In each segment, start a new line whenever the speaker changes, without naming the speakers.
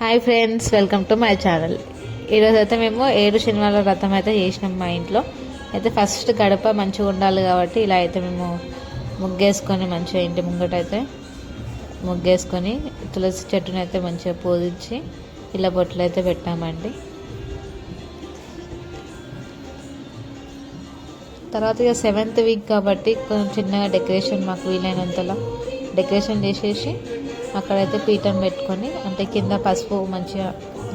Hi friends welcome to my channel. ఈరోజు అయితే మేము ఏడు శనివారం వ్రతం అయితే చేసినాం మా ఇంట్లో. అయితే ఫస్ట్ గడప మంచిగా ఉండాలి కాబట్టి ఇలా అయితే మేము ముగ్గేసుకొని మంచిగా ఇంటి ముంగట అయితే ముగ్గేసుకొని తులసి చెట్టును అయితే మంచిగా పూజించి ఇలా బొట్లు అయితే పెట్టామండి. తర్వాత ఇక సెవెంత్ వీక్ కాబట్టి కొంచెం చిన్నగా డెకరేషన్ మాకు వీలైనంతలా డెకరేషన్ చేసేసి అక్కడైతే పీఠం పెట్టుకొని అంటే కింద పసుపు మంచిగా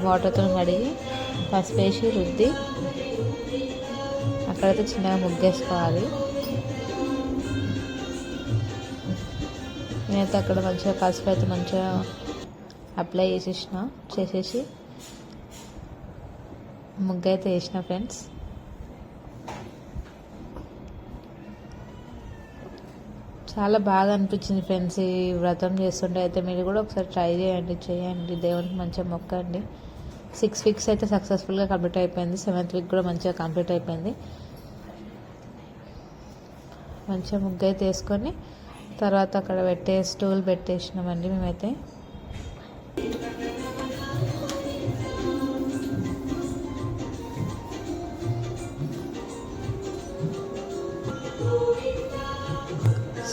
వాటర్తో కడిగి పసుపు వేసి రుద్ది అక్కడైతే చిన్నగా ముగ్గేసుకోవాలి నేనైతే అక్కడ మంచిగా పసుపు అయితే మంచిగా అప్లై చేసేసిన చేసేసి ముగ్గు అయితే వేసిన ఫ్రెండ్స్ చాలా బాగా అనిపించింది ఫ్రెండ్స్. ఈ వ్రతం చేస్తుంటే అయితే మీరు కూడా ఒకసారి ట్రై చేయండి చేయండి. దేవునికి మంచిగా మొక్కండి. సిక్స్ వీక్స్ అయితే సక్సెస్ఫుల్గా కంప్లీట్ అయిపోయింది. సెవెంత్ వీక్ కూడా మంచిగా కంప్లీట్ అయిపోయింది. మంచిగా ముగ్గు అయితే వేసుకొని తర్వాత అక్కడ పెట్టే స్టూల్ పెట్టేసినామండి మేమైతే.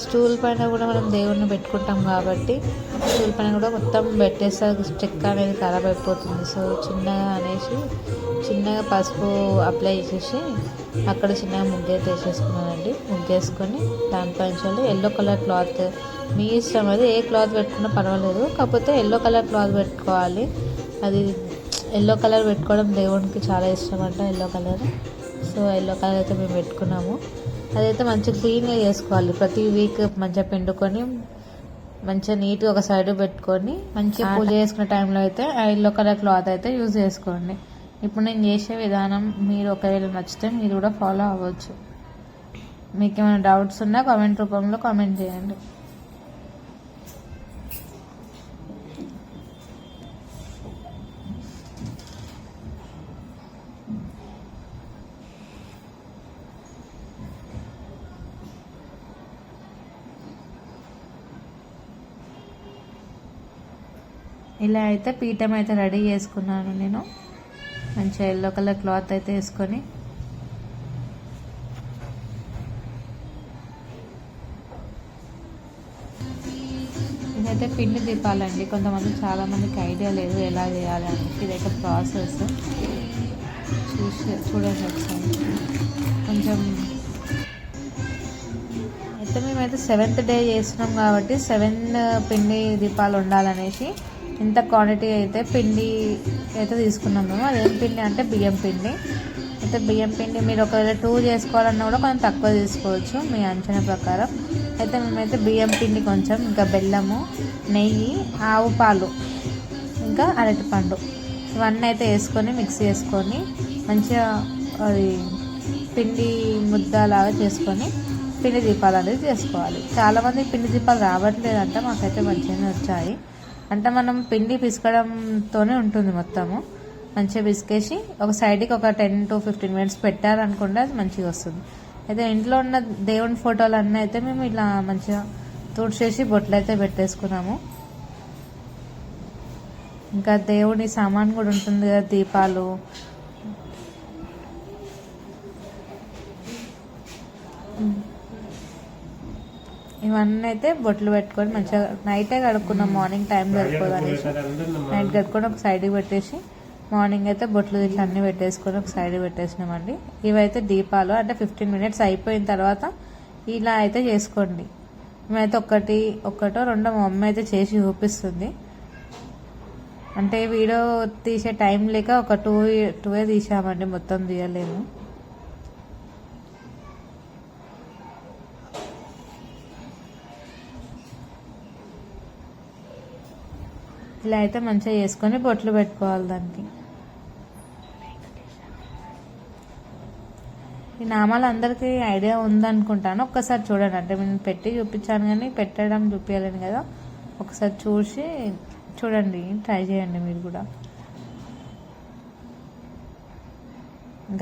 స్టూల్ పైన కూడా మనం దేవుడిని పెట్టుకుంటాం కాబట్టి స్టూల్ పైన కూడా మొత్తం పెట్టేస్తారు చెక్క అనేది ఖరాబ్ అయిపోతుంది. సో చిన్నగా అనేసి చిన్నగా పసుపు అప్లై చేసేసి అక్కడ చిన్నగా ముగ్గు వేసేసుకున్నానండి. ముగ్గేసుకొని దానిపైన ఎల్లో కలర్ క్లాత్. మీ ఇష్టం అది. ఏ క్లాత్ పెట్టుకున్నా పర్వాలేదు. కాకపోతే ఎల్లో కలర్ క్లాత్ పెట్టుకోవాలి. అది ఎల్లో కలర్ పెట్టుకోవడం దేవునికి చాలా ఇష్టం అంట yellow colour. So yellow colour అయితే మేము పెట్టుకున్నాము. అదైతే మంచిగా క్లీన్గా చేసుకోవాలి. ప్రతి వీక్ మంచిగా పిండుకొని మంచిగా నీట్గా ఒక సైడ్ పెట్టుకొని మంచిగా పూజ చేసుకునే టైంలో అయితే ఆ ఎల్లో కలర్ క్లాత్ అయితే యూజ్ చేసుకోండి. ఇప్పుడు నేను చేసే విధానం మీరు ఒకవేళ నచ్చితే మీరు కూడా ఫాలో అవ్వచ్చు. మీకు ఏమైనా డౌట్స్ ఉన్నా కామెంట్ రూపంలో కామెంట్ చేయండి. ఇలా అయితే పీఠం అయితే రెడీ చేసుకున్నాను నేను. మంచిగా ఎల్లో కలర్ క్లాత్ అయితే వేసుకొని. ఇదైతే పిండి దీపాలండి. కొంతమంది చాలామందికి ఐడియా లేదు ఎలా చేయాలి అని ఇదైతే ప్రాసెస్. చూసి చూడండి ఒకసారి. కొంచెం అయితే మేమైతే సెవెంత్ డే చేస్తున్నాం కాబట్టి సెవెన్ పిండి దీపాలు ఉండాలనేసి ఇంత క్వాంటిటీ అయితే పిండి అయితే తీసుకున్నాం మేము. అదేం పిండి అంటే బియ్యం పిండి. అయితే బియ్యం పిండి మీరు ఒకవేళ టూ చేసుకోవాలన్నా కూడా కొంచెం తక్కువ తీసుకోవచ్చు మీ అంచనా ప్రకారం. అయితే మేమైతే బియ్యం పిండి కొంచెం ఇంకా బెల్లము నెయ్యి ఆవు పాలు ఇంకా అరటిపండు ఇవన్నీ అయితే వేసుకొని మిక్స్ చేసుకొని మంచిగా అది పిండి ముద్దలాగా చేసుకొని పిండి దీపాలు అనేది చేసుకోవాలి. చాలామంది పిండి దీపాలు రావట్లేదంట మాకైతే మంచిగానే వచ్చాయి. అంటే మనం పిండి పిసకడంతోనే ఉంటుంది మొత్తము. మంచిగా పిసికేసి ఒక సైడ్కి ఒక టెన్ టు ఫిఫ్టీన్ మినిట్స్ పెట్టారనుకుంటే అది మంచిగా వస్తుంది. అయితే ఇంట్లో ఉన్న దేవుని ఫోటోలు అన్నీ అయితే మేము ఇలా మంచిగా తుడిచేసి బొట్లు అయితే పెట్టేసుకున్నాము. ఇంకా దేవుని సామాన్ కూడా ఉంటుంది కదా దీపాలు ఇవన్నీ అయితే బొట్లు పెట్టుకొని మంచిగా నైటే కడుక్కున్నాం. మార్నింగ్ టైం సరిపోదు నైట్ కడుక్కొని ఒక సైడ్కి పెట్టేసి మార్నింగ్ అయితే బొట్లు ఇట్లా అన్నీ పెట్టేసుకొని ఒక సైడ్ పెట్టేసినామండి. ఇవైతే దీపాలు అంటే ఫిఫ్టీన్ మినిట్స్ అయిపోయిన తర్వాత ఇలా అయితే చేసుకోండి. మేమైతే ఒకటి ఒకటో రెండో మా మమ్మీ అయితే చేసి చూపిస్తుంది. అంటే వీడియో తీసే టైం లేక ఒక టూ టూవే తీసామండి మొత్తం తీయలేము. ఇలా అయితే మంచిగా చేసుకొని బొట్లు పెట్టుకోవాలి దానికి. ఈ నామాలు అందరికీ ఐడియా ఉందనుకుంటాను. ఒక్కసారి చూడండి. అంటే నేను పెట్టి చూపించాను కానీ పెట్టడం చూపించలేను కదా. ఒకసారి చూసి చూడండి. ట్రై చేయండి మీరు కూడా.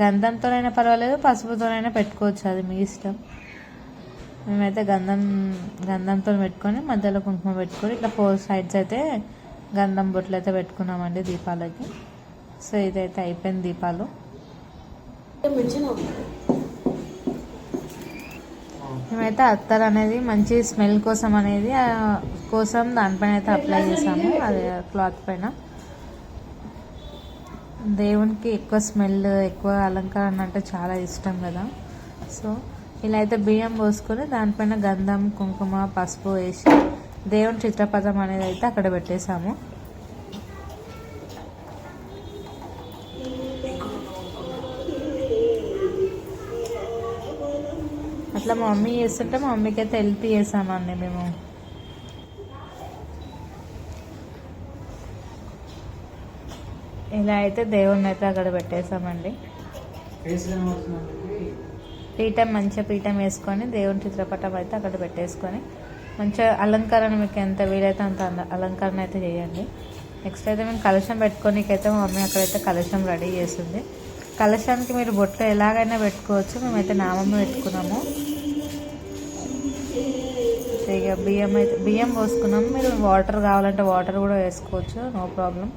గంధంతోనైనా పర్వాలేదు పసుపుతోనైనా పెట్టుకోవచ్చు. అది మీ ఇష్టం. మేమైతే గంధం గంధంతో పెట్టుకొని మధ్యలో కుంకుమ పెట్టుకొని ఇట్లా ఫోర్ సైడ్స్ అయితే గంధం బొట్లు అయితే పెట్టుకున్నామండి దీపాలకి సో ఇదైతే అయిపోయింది దీపాలు. మేమైతే అత్తర్ అనేది మంచి స్మెల్ కోసం అనేది కోసం దానిపైన అయితే అప్లై చేసాము అది క్లాత్ పైన. దేవునికి ఎక్కువ స్మెల్ ఎక్కువ అలంకరణ అంటే చాలా ఇష్టం కదా. సో ఇలా అయితే బియ్యం పోసుకొని దానిపైన గంధం కుంకుమ పసుపు వేసి దేవుని చిత్రపటం అనేది అయితే అక్కడ పెట్టేశాము. అట్లా మా మమ్మీ చేస్తుంటే మా మమ్మీకి అయితే హెల్ప్ చేసామండి మేము. ఇలా అయితే దేవుణ్ణి అయితే అక్కడ పెట్టేసామండి పీఠం మంచిగా పీఠం వేసుకొని దేవుని చిత్రపటం అయితే అక్కడ పెట్టేసుకొని మంచిగా అలంకరణ మీకు ఎంత వీలైతే అంత అల- అలంకరణ అయితే చేయండి. నెక్స్ట్ అయితే మేము కలశం పెట్టుకోనికైతే మా మమ్మీ అక్కడైతే కలశం రెడీ చేస్తుంది కలశానికి మీరు బొట్లు ఎలాగైనా పెట్టుకోవచ్చు. మేమైతే నామం పెట్టుకున్నాము. ఇక బియ్యం అయితే బియ్యం పోసుకున్నాము మీరు వాటర్ కావాలంటే వాటర్ కూడా వేసుకోవచ్చు. No problem.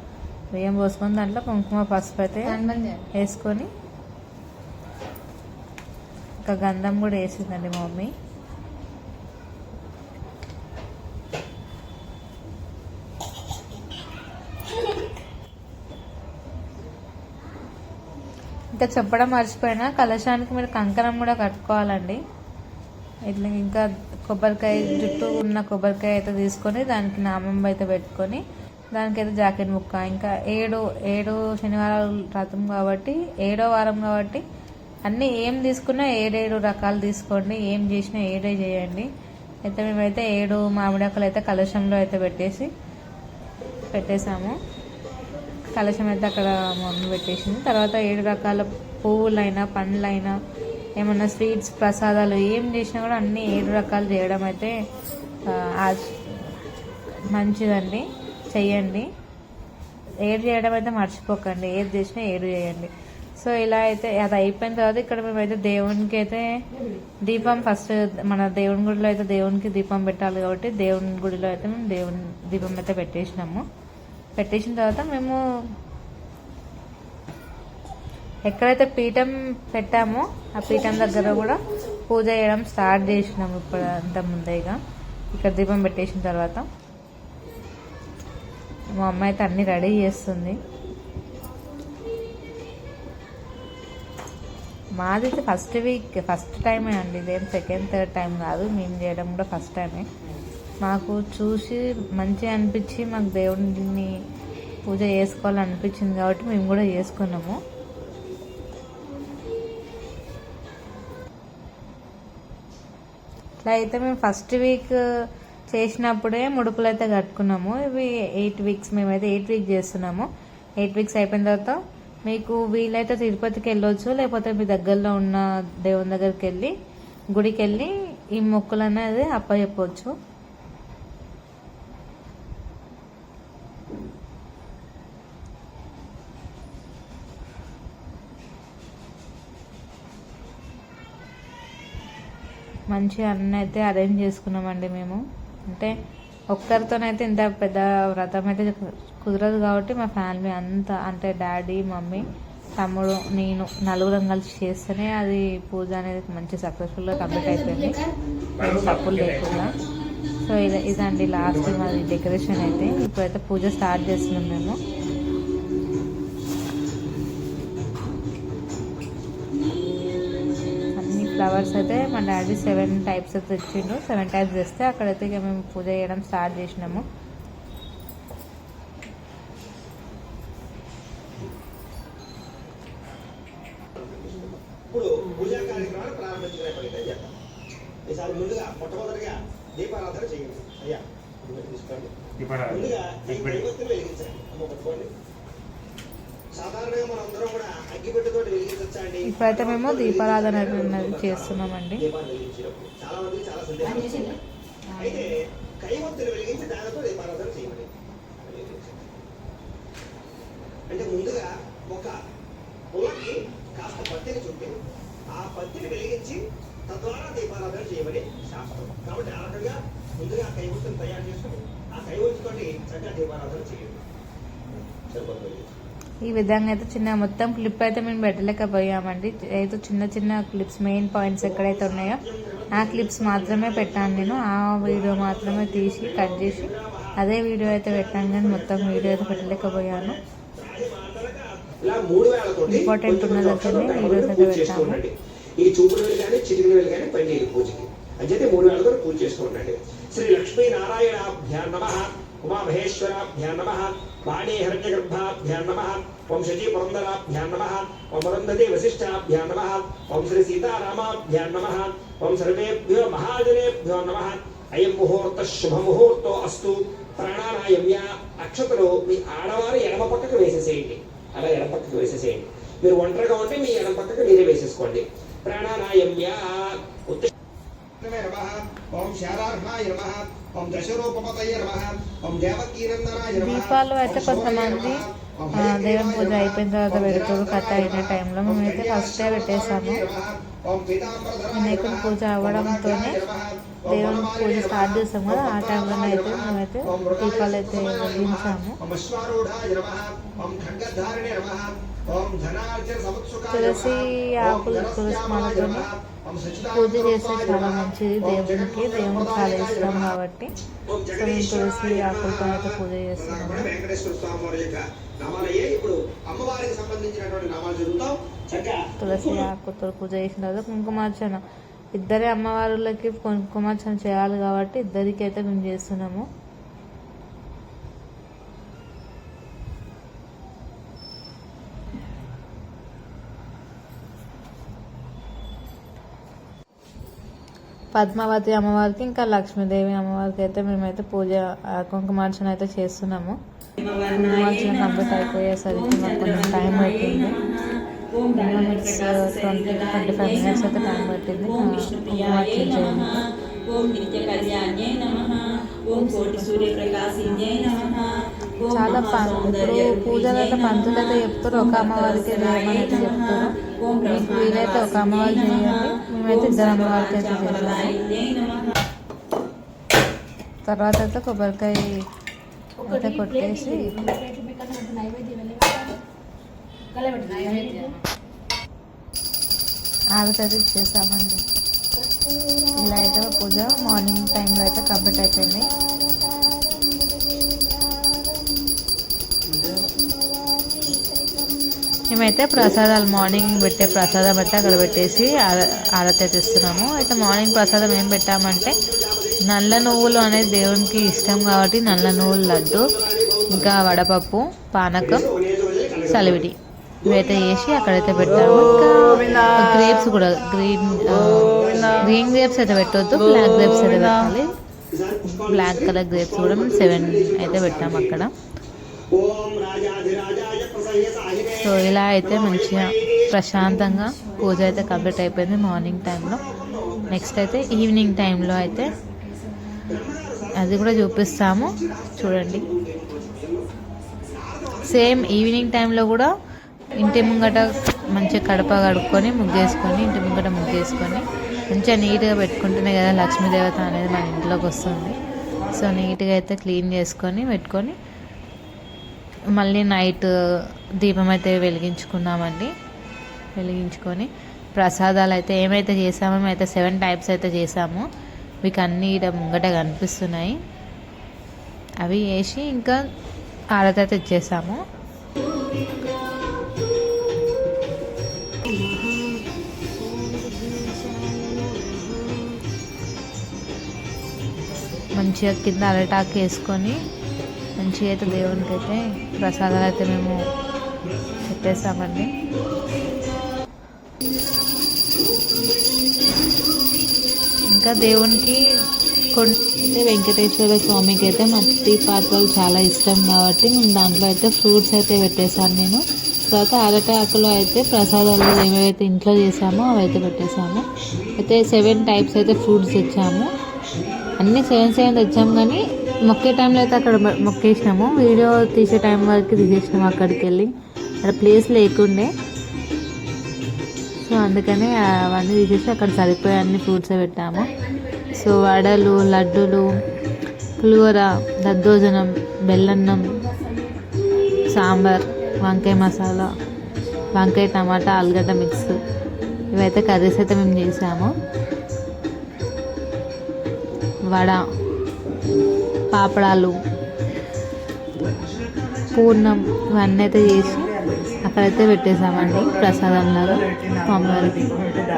బియ్యం పోసుకొని దాంట్లో కుంకుమ పసుపు అయితే వేసుకొని ఇంకా గంధం కూడా వేసిందండి మా మమ్మీ. ఇంకా చెప్పడం మర్చిపోయినా కలశానికి మీరు కంకణం కూడా కట్టుకోవాలండి. ఇట్లా ఇంకా కొబ్బరికాయ చుట్టూ ఉన్న కొబ్బరికాయ అయితే తీసుకొని దానికి నామం అయితే పెట్టుకొని దానికైతే జాకెట్ ముక్క. ఇంకా ఏడు ఏడు శనివారం రథం కాబట్టి ఏడో వారం కాబట్టి అన్నీ ఏం తీసుకున్నా ఏడేడు రకాలు తీసుకోండి. ఏం చేసినా ఏడే చేయండి. అయితే మేమైతే ఏడు మామిడాకులు అయితే కలశంలో అయితే పెట్టేసి పెట్టేసాము. కలశం అయితే అక్కడ మమ్మీ పెట్టేసింది. తర్వాత ఏడు రకాల పువ్వులైనా పండ్లైనా ఏమన్నా స్వీట్స్ ప్రసాదాలు ఏం చేసినా కూడా అన్నీ ఏడు రకాలు చేయడం అయితే ఆ, మంచిదండి. చెయ్యండి. ఏడు చేయడం అయితే మర్చిపోకండి. ఏది చేసినా ఏడు చేయండి. సో ఇలా అయితే అది అయిపోయిన తర్వాత ఇక్కడ మేమైతే దేవునికి అయితే దీపం ఫస్ట్ మన దేవుని గుడిలో అయితే దేవునికి దీపం పెట్టాలి కాబట్టి దేవుని గుడిలో అయితే మేము దేవుని దీపం అయితే పెట్టేసినాము. పెట్టేసిన తర్వాత మేము ఎక్కడైతే పీఠం పెట్టామో ఆ పీఠం దగ్గర కూడా పూజ చేయడం స్టార్ట్ చేసినాము ఇప్పుడు అంత ముందేగా. ఇక్కడ దీపం పెట్టేసిన తర్వాత మా అమ్మ అయితే అన్నీ రెడీ చేస్తుంది. మాది అయితే ఫస్ట్ వీక్ ఫస్ట్ టైమే అండి ఇదేం సెకండ్ థర్డ్ టైం కాదు మేము చేయడం కూడా ఫస్ట్ టైమే. మాకు చూసి మంచిగా అనిపించి మాకు దేవుడిని పూజ చేసుకోవాలనిపించింది కాబట్టి మేము కూడా చేసుకున్నాము. ఇట్లా అయితే మేము ఫస్ట్ వీక్ చేసినప్పుడే ముడుపులు అయితే కట్టుకున్నాము. ఇవి ఎయిట్ వీక్స్ మేమైతే ఎయిట్ వీక్ చేస్తున్నాము. ఎయిట్ వీక్స్ అయిపోయిన తర్వాత మీకు వీలైతే తిరుపతికి వెళ్ళొచ్చు లేకపోతే మీ దగ్గరలో ఉన్న దేవుని దగ్గరికి వెళ్ళి గుడికి వెళ్ళి ఈ మొక్కలు అనేది అప్పచెప్పవచ్చు మంచిగా అన్నీ అయితే అరేంజ్ చేసుకున్నామండి మేము. అంటే ఒక్కరితోనైతే ఇంత పెద్ద వ్రతం అయితే కుదరదు కాబట్టి మా ఫ్యామిలీ అంతా అంటే డాడీ మమ్మీ తమ్ముడు నేను నలుగురం కలిసి చేస్తేనే అది పూజ అనేది మంచి సక్సెస్ఫుల్గా కంప్లీట్ అయిపోయింది. తప్పులు లేకుండా. సో ఇది ఇదండి లాస్ట్ మాది డెకరేషన్ అయితే. ఇప్పుడైతే పూజ స్టార్ట్ చేస్తున్నాం మేము. ఫ్లవర్స్ అయితే మా డాడీ సెవెన్ టైప్స్ అయితే తెచ్చిండు. సెవెన్ టైప్స్ తెస్తే అక్కడైతే ఇక మేము పూజ చేయడం స్టార్ట్ చేసినాము
ఇప్పుడు పూజా కార్యక్రమాలు ప్రారంభించుకునేప్పటికీ చెప్పాలి ఈసారి ముందుగా మొట్టమొదటిగా దీపారాధన చేయండి అయ్యా ఇదిగో తీసుకోండి ముందుగా ఈ దైవత్తులు వెలిగించండి అమ్మ పట్టుకోండి సాధారణంగా మనం అందరం కూడా అగ్గిపెట్టెతోటి వెలిగించవచ్చా అండి
ఇప్పుడైతే మేము దీపారాధన అనేది చేస్తున్నామండి.
దీపాలు చాలా చాలా అయితే వెలిగించి దానితో దీపారాధన అంటే ముందుగా ఒక పుల్లకి కాస్త పత్తిని చుట్టి ఆ పత్తిని వెలిగించి తద్వారా దీపారాధన చేయమని శాస్త్రం కాబట్టి ఆ రకంగా ముందుగా కైవత్తులు తయారు చేసుకుని ఆ కైవచ్చుతోటి చక్కగా దీపారాధన చేయండి.
ఈ విధంగా అయితే చిన్న మొత్తం క్లిప్ అయితే మేము పెట్టలేకపోయామండి. ఏదో చిన్న చిన్న క్లిప్స్ మెయిన్ పాయింట్స్ ఎక్కడైతే ఉన్నాయో ఆ క్లిప్స్ మాత్రమే పెట్టాను నేను. ఆ వీడియో మాత్రమే తీసి కట్ చేసి అదే వీడియో అయితే పెట్టాను కానీ మొత్తం వీడియో అయితే పెట్టలేకపోయాను.
కొంచెం
ఉన్న దగ్గరనే
పూజ
అయితే పెట్టాము.
ఉండండి. ఈ చూపుడు వేలు కానీ చిటికిన వేలు కానీ పన్నీరు పూజకి. అంచేతే మూడు వేలతో పూజ చేస్తూ ఉండండి శ్రీ లక్ష్మీ నమ నమ. వాణీ హిరణ్యగర్భాభ్యాం నమ. వంశజీ పురందరాభ్యాం నమ. ఓం వశిష్టాభ్యాం నమ. ఓం శ్రీ సీతారామాభ్యాం నమ. ఓం సర్వేభ్యో మహాజనేభ్యో నమ. అయం ముహూర్త శుభముహూర్తో అస్తు. ప్రాణానాయమ్య అక్షతలు మీ ఆడవారు ఎడమ పక్కకు వేసేసేయండి. అలా ఎడమ పక్కకు వేసేసేయండి. మీరు ఒంటరిగా ఉంటే మీ ఎడమ పక్కకు మీరే వేసేసుకోండి. ప్రాణానాయమ్య ఉత్తిష్టమే ఓం శారార్హాయ నమః.
దీపాలు అయితే కొంతమంది దేవుని పూజ అయిపోయిన తర్వాత
ఓం
పెడతారు కథ అయిన టైంలో మేమైతే ఫస్టే
పీతాంబరధరాయ
వినాయకుడి పూజ అవ్వడంతోనే దేవుని పూజ స్టార్ట్ చేస్తాం కదా ఆ టైంలోనే అయితే మేమైతే దీపాలు అయితే వెలిగించాము. తులసి ఆకులు, తులసి మాలతోని పూజ చేస్తే చాలా మంచిది దేవునికి. దేవునికి చాలా ఇష్టం కాబట్టి సో మేము తులసి ఆకులతో. అయితే పూజ చేస్తున్నాము.
నామాలయ్యే ఇప్పుడు అమ్మవారికి సంబంధించినటువంటి నామాలు చదువుతాం.
తులసి ఆకుతో పూజ చేసిన తర్వాత కుంకుమార్చన. ఇద్దరే అమ్మవారులకి కుంకుమార్చన చేయాలి కాబట్టి ఇద్దరికి అయితే మేము చేస్తున్నాము. పద్మావతి అమ్మవారికి ఇంకా లక్ష్మీదేవి అమ్మవారికి అయితే మేమైతే పూజ కుంకుమార్చన అయితే చేస్తున్నాము. కుంకుమార్చన కంప్లీట్ అయిపోయేసరికి మాకు కొంచెం టైం పట్టింది minutes twenty twenty five minutes అయితే టైం పట్టింది. చాలా ప-
మహాసౌందర్య
ఇప్పుడు పూజలు అయితే పంతులు అయితే చెప్తారు. ఒక అమ్మవారికి చేయమని అయితే చెప్తారు. మీకు వీలైతే ఒక అమ్మవారు చేయండి. మేమైతే ఇద్దరు అమ్మవారికి అయితే చేస్తాము తర్వాత అయితే కొబ్బరికాయ అయితే కొట్టేసి ఆరతి అయితే చేసామండి. ఇలా అయితే పూజ మార్నింగ్ టైంలో అయితే కంప్లీట్ అయిపోయింది. మేమైతే ప్రసాదాలు మార్నింగ్ పెట్టే ప్రసాదం అయితే అక్కడ పెట్టేసి ఆర- ఆరతి అయితే ఇస్తున్నాము. అయితే మార్నింగ్ ప్రసాదం ఏం పెట్టామంటే నల్ల నువ్వులు అనేది దేవునికి ఇష్టం కాబట్టి నల్ల నువ్వులు లడ్డు ఇంకా వడపప్పు పానకం సలివిడి. వేట చేసి అక్కడైతే పెట్టాము. ఇంకా గ్రేప్స్ కూడా గ్రీన్ గ్రీన్ గ్రేప్స్ అయితే పెట్టవద్దు బ్లాక్ గ్రేప్స్ అయితే పెట్టాలి. బ్లాక్ కలర్ గ్రేప్స్ కూడా మేము సెవెన్ అయితే పెట్టాము అక్కడ. సో ఇలా అయితే మంచిగా ప్రశాంతంగా పూజ అయితే కంప్లీట్ అయిపోయింది మార్నింగ్ టైంలో. నెక్స్ట్ అయితే ఈవినింగ్ టైంలో అయితే అది కూడా చూపిస్తాము. చూడండి. సేమ్ ఈవినింగ్ టైంలో కూడా ఇంటి ముంగట మంచిగా కడప కడుక్కొని ముగ్గేసుకొని ఇంటి ముంగట ముగ్గేసుకొని మంచిగా నీట్గా పెట్టుకుంటేనే కదా లక్ష్మీదేవత అనేది మన ఇంట్లోకి వస్తుంది. సో నీట్గా అయితే క్లీన్ చేసుకొని పెట్టుకొని మళ్ళీ నైట్ దీపం అయితే వెలిగించుకున్నామండి. వెలిగించుకొని ప్రసాదాలు అయితే ఏమైతే చేసామో మేమైతే సెవెన్ టైప్స్ అయితే చేసాము. మీకు అన్నీ ఇక్కడ ముంగట కనిపిస్తున్నాయి. అవి వేసి ఇంకా ఆరతి అయితే మంచిగా కింద అరటాకు వేసుకొని మంచిగా అయితే దేవునికి అయితే ప్రసాదాలు అయితే మేము పెట్టేసామండి ఇంకా దేవునికి కొంటే వెంకటేశ్వర స్వామికి అయితే మట్టి పాత్రలు చాలా ఇష్టం కాబట్టి మేము దాంట్లో అయితే ఫ్రూట్స్ అయితే పెట్టేశాను నేను. తర్వాత అరటాకులో అయితే ప్రసాదాలు ఏమేవైతే ఇంట్లో చేసామో అవి అయితే పెట్టేశాము. అయితే సెవెన్ టైప్స్ అయితే ఫ్రూట్స్ తెచ్చాము. అన్నీ సెవెన్ సేమ్ తెచ్చాం కానీ మొక్కే టైంలో అయితే అక్కడ మొక్కేసినాము. వీడియో తీసే టైం వరకు తీసేసినాము అక్కడికి వెళ్ళి అక్కడ ప్లేస్ లేకుండే. సో అందుకని అవన్నీ తీసేసి అక్కడ సరిపోయే అన్ని ఫ్రూట్స్ పెట్టాము. సో వడలు లడ్డూలు పులిహోర దద్దోజనం బెల్లన్నం సాంబార్ వంకాయ మసాలా వంకాయ టమాటా ఆలుగడ్డ మిక్స్. ఇవైతే కర్రీస్ అయితే మేము చేసాము. వడ పాపడాలు పూర్ణం ఇవన్నీ అయితే చేసి అక్కడైతే పెట్టేసామండి ప్రసాదం లాగా మా అమ్మవారికి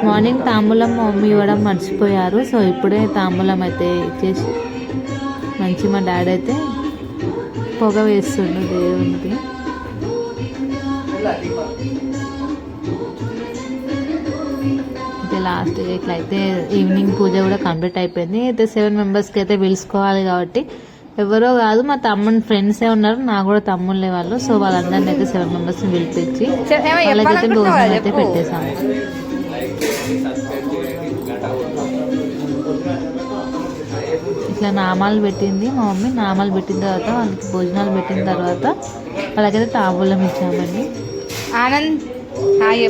మార్నింగ్ తాంబూలం మా మమ్మీ ఇవ్వడం మర్చిపోయారు. సో ఇప్పుడే తాంబూలం అయితే ఇచ్చేసి మంచి మా డాడీ అయితే పొగ వేస్తుండు దేవునికి. అయితే లాస్ట్ ఇట్లా అయితే ఈవినింగ్ పూజ కూడా కంప్లీట్ అయిపోయింది. అయితే సెవెన్ మెంబర్స్కి అయితే పిలుచుకోవాలి కాబట్టి ఎవరో కాదు మా తమ్ముని ఫ్రెండ్సే ఉన్నారు నా కూడా తమ్ముళ్ళే వాళ్ళు. సో వాళ్ళందరినీ అయితే సెవెన్ మెంబర్స్ని పిలిపించి వాళ్ళకైతే భోజనం అయితే పెట్టేశాము. ఇట్లా నామాలు పెట్టింది మా మమ్మీ. నామాలు పెట్టిన తర్వాత వాళ్ళకి భోజనాలు పెట్టిన తర్వాత వాళ్ళకైతే తాంబూలం ఇచ్చామండి.
ఆనంద్ హాయ్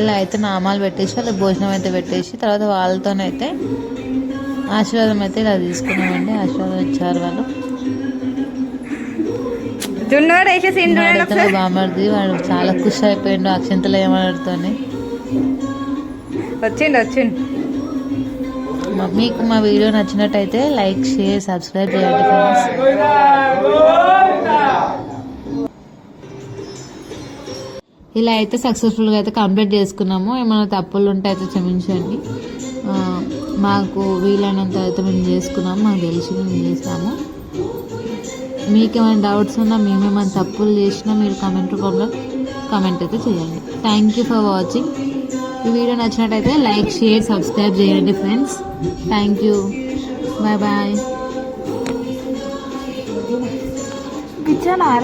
ఇలా అయితే నామాలు పెట్టేసి వాళ్ళకి భోజనం అయితే పెట్టేసి తర్వాత వాళ్ళతోనైతే ఆశీర్వాదం అయితే ఇలా తీసుకున్నామండి. ఆశీర్వాదం ఇచ్చారు వాళ్ళు. బామ్మర్ది వాడు చాలా ఖుషి అయిపోయిండు అక్షంతలు ఏమనడుతోని
వచ్చిండు. వచ్చిండు
మీకు మా వీడియో నచ్చినట్టయితే లైక్ షేర్ సబ్స్క్రైబ్ చేయండి ఫ్రెండ్స్. ఇలా అయితే సక్సెస్ఫుల్గా అయితే కంప్లీట్ చేసుకున్నాము. ఏమైనా తప్పులు ఉంటే అయితే క్షమించండి. మాకు వీలైనంత అయితే మేము చేసుకున్నాము. మాకు తెలిసి మేము చేస్తాము. మీకు ఏమైనా డౌట్స్ ఉన్నా మేమేమైనా తప్పులు చేసినా మీరు కమెంట్ రూపంలో కమెంట్ అయితే చేయండి. థ్యాంక్ యూ ఫర్ వాచింగ్ ఈ వీడియో నచ్చినట్టయితే లైక్ షేర్ సబ్స్క్రైబ్ చేయండి friends thank you bye bye